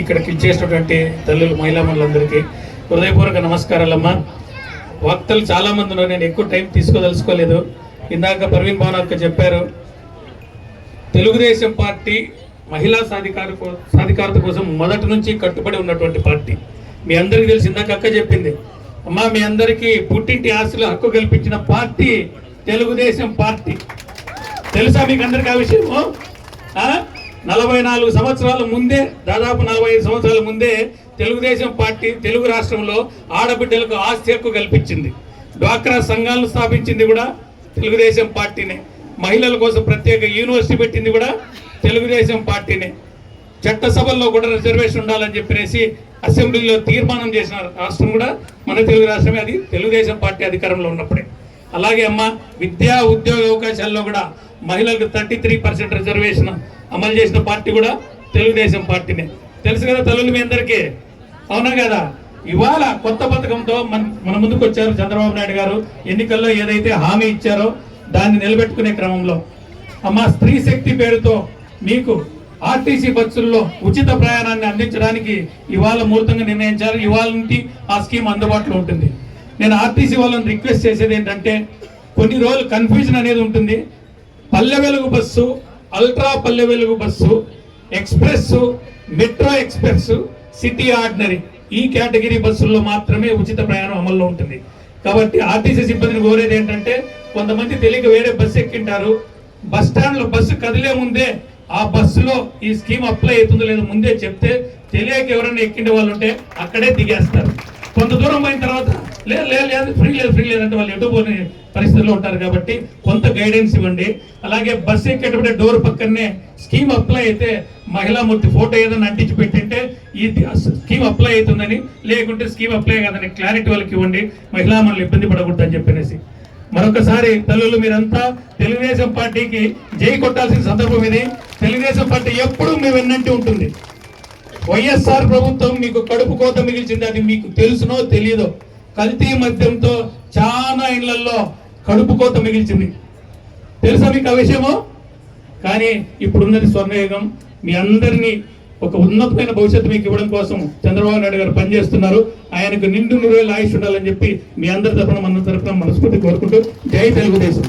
ఇక్కడికి ఇచ్చేసినటువంటి తల్లులు మహిళా మనులందరికీ హృదయపూర్వక నమస్కారాలమ్మా. వక్తలు చాలా మంది ఉన్నారు నేను ఎక్కువ టైం తీసుకోదలుచుకోలేదు. ఇందాక ప్రవీణ్ భవన్ చెప్పారు తెలుగుదేశం పార్టీ మహిళా సాధికార సాధికారత కోసం మొదటి నుంచి కట్టుబడి ఉన్నటువంటి పార్టీ. మీ అందరికీ తెలిసి ఇందాక అక్క చెప్పింది. అమ్మా మీ అందరికీ పుట్టింటి ఆస్తులు హక్కు కల్పించిన పార్టీ తెలుగుదేశం పార్టీ. తెలుసా మీకు అందరికీ ఆ విషయము ఆ? నలభై నాలుగు సంవత్సరాల ముందే దాదాపు నలభై ఐదు సంవత్సరాల ముందే తెలుగుదేశం పార్టీ తెలుగు రాష్ట్రంలో ఆడబిడ్డలకు ఆస్తి హక్కు కల్పించింది. డ్వాక్రా సంఘాలను స్థాపించింది కూడా తెలుగుదేశం పార్టీనే. మహిళల కోసం ప్రత్యేక యూనివర్సిటీ పెట్టింది కూడా తెలుగుదేశం పార్టీనే. చట్టసభల్లో కూడా రిజర్వేషన్ ఉండాలని చెప్పేసి అసెంబ్లీలో తీర్మానం చేసిన రాష్ట్రం కూడా మన తెలుగు రాష్ట్రమే. అది తెలుగుదేశం పార్టీ అధికారంలో ఉన్నప్పుడే. అలాగే అమ్మ విద్యా ఉద్యోగ అవకాశాల్లో కూడా మహిళలకు థర్టీ త్రీ పర్సెంట్ రిజర్వేషన్ అమలు చేసిన పార్టీ కూడా తెలుగుదేశం పార్టీనే. తెలుసు కదా తల్లులు మీ అందరికీ? అవునా కదా? ఇవాళ కొత్త పథకంతో మన మన ముందుకు వచ్చారు చంద్రబాబు నాయుడు గారు. ఎన్నికల్లో ఏదైతే హామీ ఇచ్చారో దాన్ని నిలబెట్టుకునే క్రమంలో. అమ్మ స్త్రీ శక్తి పేరుతో మీకు ఆర్టీసీ బస్సుల్లో ఉచిత ప్రయాణాన్ని అందించడానికి ఇవాళ ముహూర్తంగా నిర్ణయించారు. ఇవాళ నుండి ఆ స్కీమ్ అందుబాటులో ఉంటుంది. నేను ఆర్టీసీ వాళ్ళని రిక్వెస్ట్ చేసేది ఏంటంటే కొన్ని రోజులు కన్ఫ్యూజన్ అనేది ఉంటుంది. Palle Velugu bus ultra Palle Velugu bus express metro express city ordinary. ఈ కేటగిరీ బస్సుల్లో మాత్రమే ఉచిత ప్రయాణం అమల్లో ఉంటుంది. కాబట్టి ఆర్టీసీ సిబ్బందిని కోరేది ఏంటంటే కొంతమంది తెలియక వేరే బస్సు ఎక్కింటారు. బస్ స్టాండ్లో బస్సు కదిలే ముందే ఆ బస్సులో ఈ స్కీమ్ అప్లై అవుతుందో లేదో ముందే చెప్తే తెలియక ఎవరైనా ఎక్కిండే వాళ్ళు ఉంటే అక్కడే దిగేస్తారు. కొంత దూరం పోయిన తర్వాత లేదు లేదు లేదు ఫ్రీ లేదు ఫ్రీ లేదంటే వాళ్ళు ఎటు పోని పరిస్థితుల్లో ఉంటారు కాబట్టి కొంత గైడెన్స్ ఇవ్వండి. అలాగే బస్సు ఎక్కేటప్పుడు డోర్ పక్కనే స్కీమ్ అప్లై అయితే మహిళా మూర్తి ఫోటో ఏదైనా అంటించి పెట్టింటే ఈ స్కీమ్ అప్లై అవుతుందని లేకుంటే స్కీమ్ అప్లై కాదని క్లారిటీ వాళ్ళకి ఇవ్వండి. మహిళా మనల్ని ఇబ్బంది అని చెప్పనేసి. మరొకసారి తల్లులు మీరంతా తెలుగుదేశం పార్టీకి జై కొట్టాల్సిన సందర్భం ఇది. తెలుగుదేశం పార్టీ ఎప్పుడూ మేము వెన్నంటి ఉంటుంది. వైఎస్ఆర్ ప్రభుత్వం మీకు కడుపు కోత మిగిల్చింది అది మీకు తెలుసునో తెలియదో కల్తీ మద్యంతో చాలా ఇళ్ళలో కడుపు కోత మిగిల్చింది. తెలుసా మీకు ఆ విషయము? కానీ ఇప్పుడున్నది స్వర్ణయుగం. మీ అందరినీ ఒక ఉన్నతమైన భవిష్యత్తు మీకు ఇవ్వడం కోసం చంద్రబాబు నాయుడు గారు పనిచేస్తున్నారు. ఆయనకు నిండు నూరేళ్ళు ఆయుష్ ఉండాలని చెప్పి మీ అందరి తరఫున మన తరఫున మనస్ఫూర్తి కోరుకుంటూ జై తెలుగుదేశం.